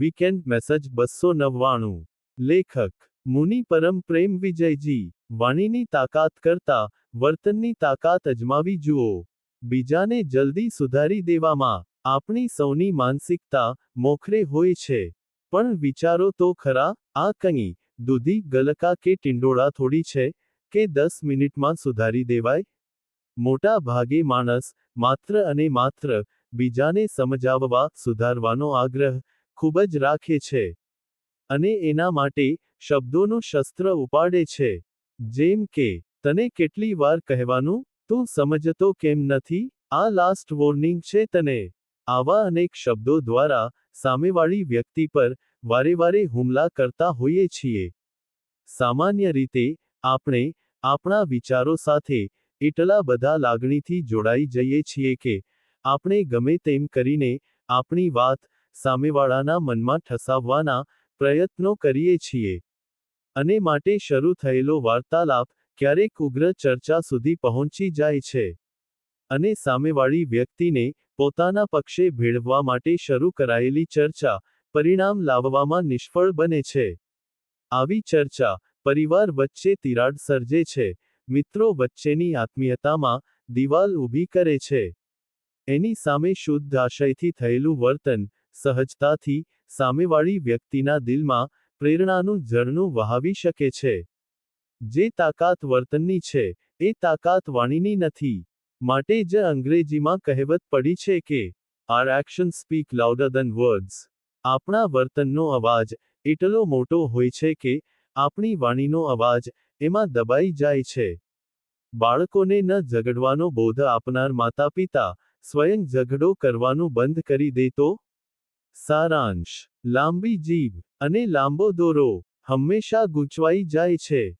Weekend message બસો નવ્વાણું. લેખક, મુનિ પરમ પ્રેમ વિજયજી. વાણીની તાકાત કરતા, વર્તનની તાકાત અજમાવી જુઓ. બીજાને જલ્દી સુધારી દેવામાં, આપણી સૌની માનસિકતા મોખરે હોય છે. પણ વિચારો તો ખરા, આ કંઈ, દૂધી, ગલકા કે ટિંડોળા થોડી છે, કે દસ મિનિટમાં સુધારી દેવાય? મોટા ભાગે માણસ, માત્ર અને માત્ર, બીજાને સમજાવવા, સુધારવાનો આગ્રહ ખૂબ જ રાખે છે અને એના માટે શબ્દોનું શસ્ત્ર ઉપાડે છે. જેમ કે, તને કેટલી વાર કહેવાનું? તું સમજતો કેમ નથી? આ લાસ્ટ વોર્નિંગ છે તને. આવા અનેક શબ્દો દ્વારા સામેવાળી વ્યક્તિ પર વારે વારે હુમલા કરતા હોઈએ છીએ. સામાન્ય રીતે, આપણે આપણા વિચારો સાથે એટલા બધા લાગણીથી જોડાઈ જઈએ છીએ કે, આપણે ગમે તેમ કરીને આપણી વાત સામેવાળાના મનમાં ઠસાવવાના પ્રયત્નો કરીએ છીએ. અને માટે શરૂ થયેલો વાર્તાલાપ ક્યારેક ઉગ્ર ચર્ચા સુધી પહોંચી જાય છે. અને સામેવાળી વ્યક્તિને પોતાના પક્ષે ભેળવવા માટે શરૂ કરાયેલી ચર્ચા પરિણામ લાવવામાં નિષ્ફળ બને છે. આવી ચર્ચા પરિવાર વચ્ચે તિરાડ સર્જે છે. મિત્રો વચ્ચેની આત્મીયતામાં દિવાલ ઊભી કરે છે. એની સામે શુદ્ધ આશયથી થયેલું વર્તન સહજતાથી સામેવાળી વ્યક્તિના દિલમાં પ્રેરણાનું ઝરણું વહાવી શકે છે. જે તાકાત વર્તનની છે, એ તાકાત વાણીની નથી. માટે જ અંગ્રેજીમાં કહેવત પડી છે કે are action speak louder than words આપણા વર્તનનો અવાજ એટલો મોટો હોય છે કે, આપણી વાણીનો અવાજ એમાં દબાઈ જાય છે. બાળકોને ન ઝઘડવાનો બોધ આપનાર માતા પિતા સ્વયં ઝઘડો કરવાનું બંધ કરી દે તો? સારાંશ. લાંબી જીભ અને લાંબો દોરો હંમેશા ગૂંચવાઈ જાય છે.